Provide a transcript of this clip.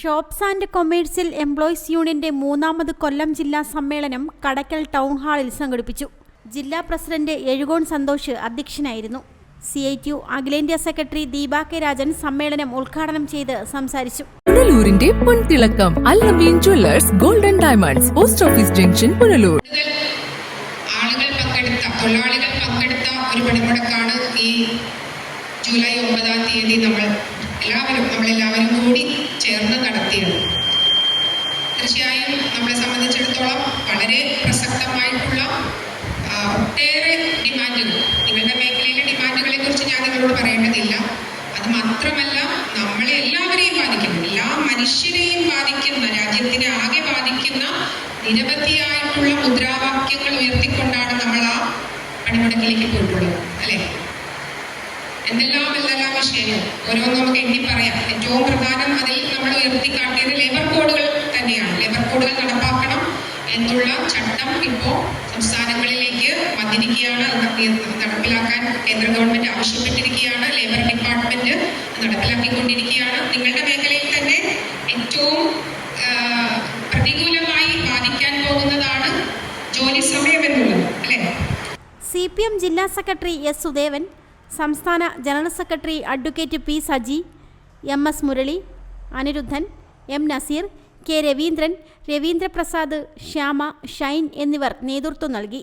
Shops and commercial employees യൂണിയന്റെ മൂന്നാമത് കൊല്ലം ജില്ലാ സമ്മേളനം കടക്കൽ ടൗൺ ഹാളിൽ സംഘടിപ്പിച്ചു. ജില്ലാ പ്രസിഡന്റ് എഴുകോൺ സന്തോഷ് അധ്യക്ഷനായിരുന്നു. സി ഐ ടി യു അഖിലേന്ത്യാ സെക്രട്ടറി ദീപ കെ രാജൻ സമ്മേളനം ഉദ്ഘാടനം ചെയ്ത് സംസാരിച്ചു. പുനലൂരിന്റെ പൊൻതിളക്കം Allameen jewellers golden diamonds post office junction Punalur. ആളുകൾ പങ്കെടുത്ത തൊഴിലാളികൾ പങ്കെടുത്ത ഒരു പണിമുടക്കാണ് ഈ ജൂലൈ ഒമ്പതാം തീയതി നമ്മൾ എല്ലാവരും നമ്മളെല്ലാവരും കൂടി ചേർന്ന് നടത്തിയത്. തീർച്ചയായും നമ്മളെ സംബന്ധിച്ചിടത്തോളം വളരെ പ്രസക്തമായിട്ടുള്ള ഒട്ടേറെ ഡിമാൻഡുകൾ. നിങ്ങളുടെ ഡിമാൻഡുകളെ കുറിച്ച് ഞാൻ നിങ്ങളോട് പറയേണ്ടതില്ല. അത് മാത്രമല്ല നമ്മളെ എല്ലാവരെയും ബാധിക്കുന്നു. എല്ലാ മനുഷ്യരെയും ബാധിക്കുന്ന രാജ്യത്തിനെ ആകെ ബാധിക്കുന്ന നിരവധിയായിട്ടുള്ള മുദ്രാവാക്യങ്ങൾ ഉയർത്തിക്കൊണ്ടാണ് നമ്മൾ ആ പണിമുടക്കിലേക്ക് പോയിട്ടുള്ളത്. അല്ലെ? എന്തെല്ലാം എന്തെല്ലാം വിഷയങ്ങൾ? ഓരോന്നും നമുക്ക് എണ്ണി പറയാം. ഏറ്റവും പ്രധാനം അതിൽ നമ്മൾ ഉയർത്തിക്കാട്ടിയത് ലേബർ കോഡുകൾ തന്നെയാണ്. ലേബർ കോഡുകൾ നടപ്പാക്കണം എന്നുള്ള ചട്ടം ഇപ്പോ സംസ്ഥാനങ്ങളിലേക്ക് വന്നിരിക്കുകയാണ് നടപ്പിലാക്കാൻ കേന്ദ്ര ഗവൺമെന്റ് ആവശ്യപ്പെട്ടിരിക്കുകയാണ്. ലേബർ ഡിപ്പാർട്ട്മെന്റ് നടപ്പിലാക്കിക്കൊണ്ടിരിക്കുകയാണ്. നിങ്ങളുടെ മേഖലയിൽ തന്നെ ഏറ്റവും പ്രതികൂലമായി ബാധിക്കാൻ പോകുന്നതാണ് ജോലി സമയം എന്നുള്ളത് അല്ലേ? സി പി എം ജില്ലാ സെക്രട്ടറി എസ് സുദേവൻ സംസ്ഥാന general secretary advocate P Saji M S Murali Aniruddhan M Naseer K Raveendran Raveendraprasad Shyama Shine എന്നിവർ നേതൃത്വം നൽകി.